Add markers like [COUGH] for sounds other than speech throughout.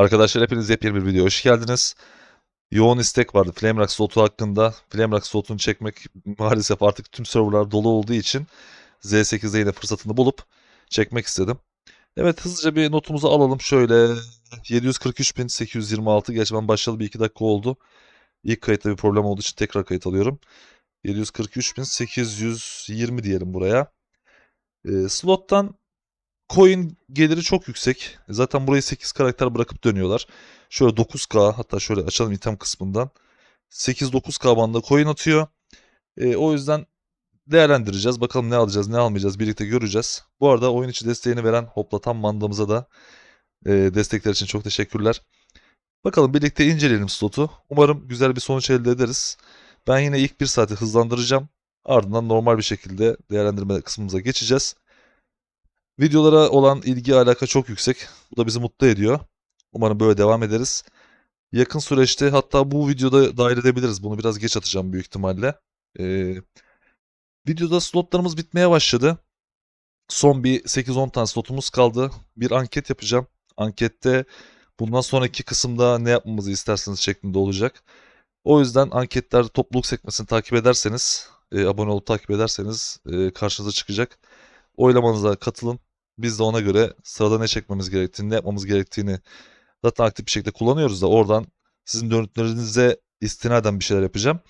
Arkadaşlar hepiniz yepyeni bir video hoş geldiniz. Yoğun istek vardı Flamerock slotu hakkında. Flamerock slotunu çekmek maalesef artık tüm serverlar dolu olduğu için Z8'de yine fırsatını bulup çekmek istedim. Evet hızlıca bir notumuzu alalım. Şöyle 743.826 gerçi ben başlayalı bir iki dakika oldu. İlk kayıtta bir problem olduğu için tekrar kayıt alıyorum. 743.820 diyelim buraya. Ee, slottan coin geliri çok yüksek. Zaten burayı 8 karakter bırakıp dönüyorlar. Şöyle 9k hatta şöyle açalım item kısmından. 8-9k bandında coin atıyor. Ee, o yüzden değerlendireceğiz. Bakalım ne alacağız ne almayacağız birlikte göreceğiz. Bu arada oyun içi desteğini veren Hoplatan mandamıza da e, destekler için çok teşekkürler. Bakalım birlikte inceleyelim slotu. Umarım güzel bir sonuç elde ederiz. Ben yine ilk bir saati hızlandıracağım. Ardından normal bir şekilde değerlendirme kısmımıza geçeceğiz. Videolara olan ilgi alaka çok yüksek. Bu da bizi mutlu ediyor. Umarım böyle devam ederiz. Yakın süreçte hatta bu videoda dahil edebiliriz. Bunu biraz geç atacağım büyük ihtimalle. Ee, videoda slotlarımız bitmeye başladı. Son bir 8-10 tane slotumuz kaldı. Bir anket yapacağım. Ankette bundan sonraki kısımda ne yapmamızı isterseniz şeklinde olacak. O yüzden anketler topluluk sekmesini takip ederseniz, e, abone olup takip ederseniz e, karşınıza çıkacak. Oylamanıza katılın. Biz de ona göre sırada ne çekmemiz gerektiğini, ne yapmamız gerektiğini zaten aktif bir şekilde kullanıyoruz da oradan sizin dönütlerinize istinaden bir şeyler yapacağım.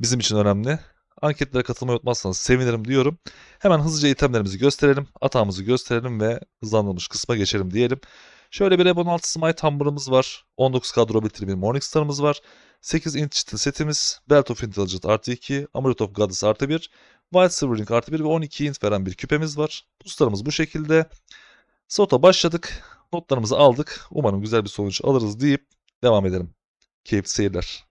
Bizim için önemli. Anketlere katılmayı unutmazsanız sevinirim diyorum. Hemen hızlıca itemlerimizi gösterelim. Atağımızı gösterelim ve hızlandırılmış kısma geçelim diyelim. Şöyle bir Ebon 6 Smite Hammer'ımız var. 19 kadro bitirimi Morningstar'ımız var. 8 Int Chitin setimiz. Belt of Intelligence artı 2. Amulet of Goddess artı 1. White Silver Ring artı 1 ve 12 int veren bir küpemiz var. Boostlarımız bu şekilde. Slot'a başladık. Notlarımızı aldık. Umarım güzel bir sonuç alırız deyip devam edelim. Keyifli seyirler.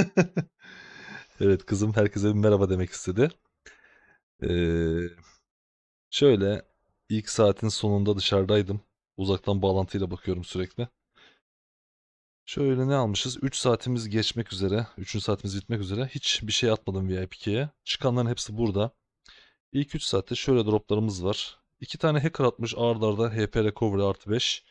[LAUGHS] Evet kızım herkese bir merhaba demek istedi. Ee, şöyle ilk saatin sonunda dışarıdaydım. Uzaktan bağlantıyla bakıyorum sürekli. Şöyle ne almışız? 3 saatimiz geçmek üzere. 3. saatimiz bitmek üzere. Hiç bir şey atmadım VIP2'ye. Çıkanların hepsi burada. İlk 3 saatte şöyle droplarımız var. 2 tane hacker atmış ard arda HP recovery artı 5.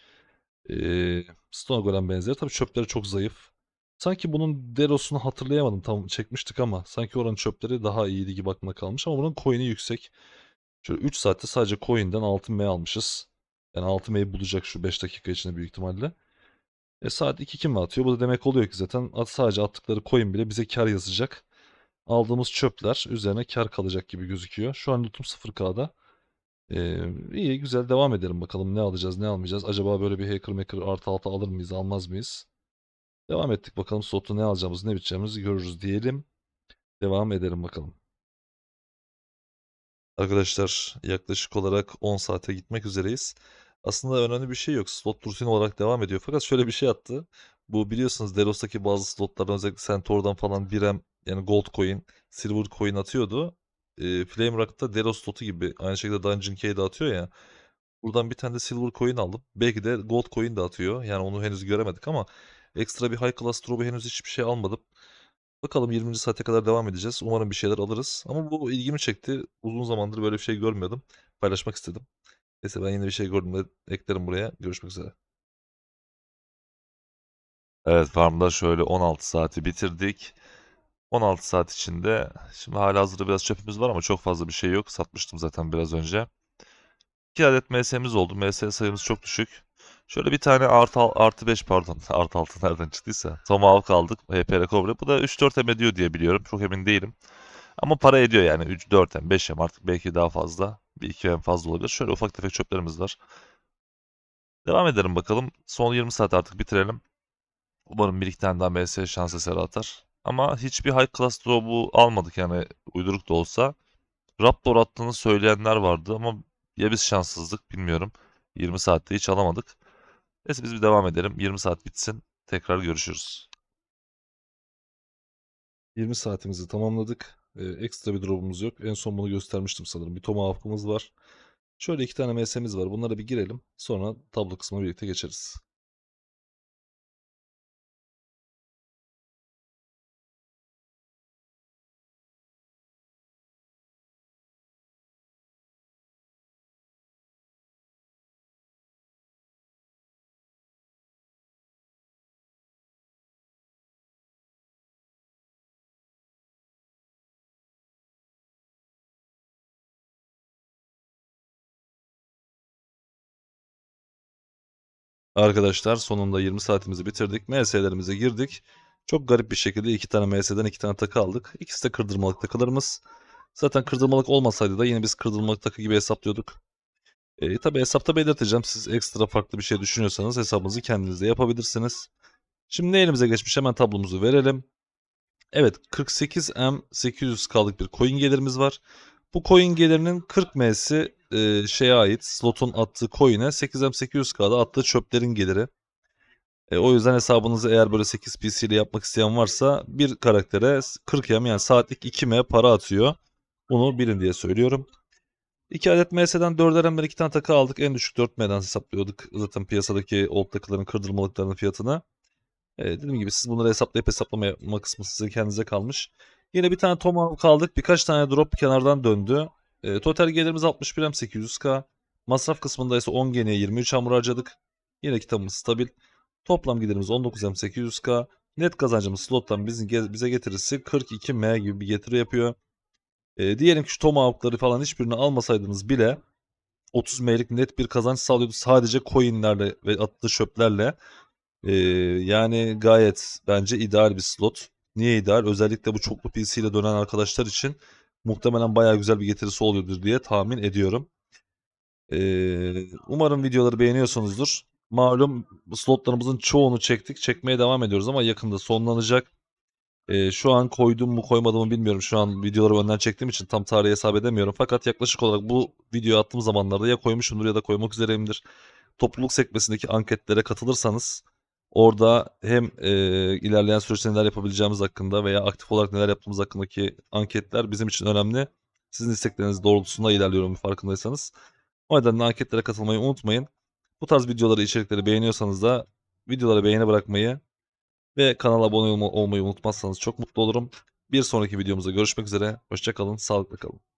Ee, Stone Golem benzeri. Tabii çöpleri çok zayıf. Sanki bunun Deros'unu hatırlayamadım. Tam çekmiştik ama sanki oranın çöpleri daha iyiydi gibi aklımda kalmış ama bunun coin'i yüksek. Şöyle 3 saatte sadece coin'den 6M almışız. Yani 6M'yi bulacak şu 5 dakika içinde büyük ihtimalle. E saat 2 mi atıyor? Bu da demek oluyor ki zaten at, sadece attıkları coin bile bize kar yazacak. Aldığımız çöpler üzerine kar kalacak gibi gözüküyor. Şu an lootum 0K'da. Ee, iyi güzel devam edelim bakalım ne alacağız ne almayacağız. Acaba böyle bir hacker maker artı altı alır mıyız almaz mıyız? Devam ettik bakalım slotu ne alacağımızı ne biteceğimizi görürüz diyelim. Devam edelim bakalım. Arkadaşlar yaklaşık olarak 10 saate gitmek üzereyiz. Aslında önemli bir şey yok. Slot rutin olarak devam ediyor. Fakat şöyle bir şey attı. Bu biliyorsunuz Deros'taki bazı slotlardan özellikle Centaur'dan falan birem yani gold coin, silver coin atıyordu. E, Flame Rock'ta Deros slotu gibi aynı şekilde Dungeon Key'de atıyor ya. Buradan bir tane de silver coin aldım. Belki de gold coin de atıyor. Yani onu henüz göremedik ama ekstra bir high class drop'u henüz hiçbir şey almadım. Bakalım 20. saate kadar devam edeceğiz. Umarım bir şeyler alırız. Ama bu ilgimi çekti. Uzun zamandır böyle bir şey görmüyordum. Paylaşmak istedim. Neyse ben yine bir şey gördüm de eklerim buraya. Görüşmek üzere. Evet farmda şöyle 16 saati bitirdik. 16 saat içinde şimdi hala hazırda biraz çöpümüz var ama çok fazla bir şey yok. Satmıştım zaten biraz önce. 2 adet MS'miz oldu. MS sayımız çok düşük. Şöyle bir tane artı, artı 5 pardon [LAUGHS] artı 6 nereden çıktıysa. Tomahawk aldık. HP Recovery. Bu da 3-4 M ediyor diye biliyorum. Çok emin değilim. Ama para ediyor yani. 3-4 M, 5 M artık belki daha fazla. Bir 2 M fazla olabilir. Şöyle ufak tefek çöplerimiz var. Devam edelim bakalım. Son 20 saat artık bitirelim. Umarım bir iki tane daha MS şans eseri atar. Ama hiçbir high class drop'u almadık yani uyduruk da olsa. Raptor attığını söyleyenler vardı ama ya biz şanssızlık bilmiyorum. 20 saatte hiç alamadık. Neyse biz bir devam edelim. 20 saat bitsin. Tekrar görüşürüz. 20 saatimizi tamamladık. Ee, ekstra bir drop'umuz yok. En son bunu göstermiştim sanırım. Bir tomahawk'umuz var. Şöyle iki tane MS'miz var. Bunlara bir girelim. Sonra tablo kısmına birlikte geçeriz. Arkadaşlar sonunda 20 saatimizi bitirdik. MS'lerimize girdik. Çok garip bir şekilde iki tane MS'den iki tane takı aldık. İkisi de kırdırmalık takılarımız. Zaten kırdırmalık olmasaydı da yine biz kırdırmalık takı gibi hesaplıyorduk. E, tabi hesapta belirteceğim. Siz ekstra farklı bir şey düşünüyorsanız hesabınızı kendiniz de yapabilirsiniz. Şimdi ne elimize geçmiş hemen tablomuzu verelim. Evet 48M 800K'lık bir coin gelirimiz var. Bu coin gelirinin 40 M'si e, şeye ait slotun attığı coin'e 8M 800K'da attığı çöplerin geliri. E, o yüzden hesabınızı eğer böyle 8 PC ile yapmak isteyen varsa bir karaktere 40 M yani saatlik 2 M para atıyor. Bunu bilin diye söylüyorum. 2 adet MS'den 4'er M'den 2 tane takı aldık. En düşük 4 M'den hesaplıyorduk zaten piyasadaki old takıların kırdırmalıklarının fiyatını. E, dediğim gibi siz bunları hesaplayıp hesaplama yapma kısmı size kendinize kalmış. Yine bir tane Tomahawk aldık. Birkaç tane drop kenardan döndü. E, total gelirimiz 61 M 800K. Masraf kısmında ise 10 geniye 23 hamur harcadık. Yine kitabımız stabil. Toplam giderimiz 19 M 800K. Net kazancımız slottan bize getirisi 42 M gibi bir getiri yapıyor. E, diyelim ki şu Tomahawk'ları falan hiçbirini almasaydınız bile 30 M'lik net bir kazanç sağlıyordu sadece coinlerle ve attığı çöplerle. E, yani gayet bence ideal bir slot. Niye ideal? Özellikle bu çoklu PC ile dönen arkadaşlar için muhtemelen bayağı güzel bir getirisi oluyordur diye tahmin ediyorum. Ee, umarım videoları beğeniyorsunuzdur. Malum slotlarımızın çoğunu çektik. Çekmeye devam ediyoruz ama yakında sonlanacak. Ee, şu an koydum mu koymadım mı bilmiyorum. Şu an videoları önden çektiğim için tam tarihi hesap edemiyorum. Fakat yaklaşık olarak bu videoyu attığım zamanlarda ya koymuşumdur ya da koymak üzereyimdir. Topluluk sekmesindeki anketlere katılırsanız Orada hem e, ilerleyen süreçte neler yapabileceğimiz hakkında veya aktif olarak neler yaptığımız hakkındaki anketler bizim için önemli. Sizin istekleriniz doğrultusunda ilerliyorum farkındaysanız. O nedenle anketlere katılmayı unutmayın. Bu tarz videoları, içerikleri beğeniyorsanız da videolara beğeni bırakmayı ve kanala abone olmayı unutmazsanız çok mutlu olurum. Bir sonraki videomuzda görüşmek üzere. Hoşçakalın, sağlıkla kalın.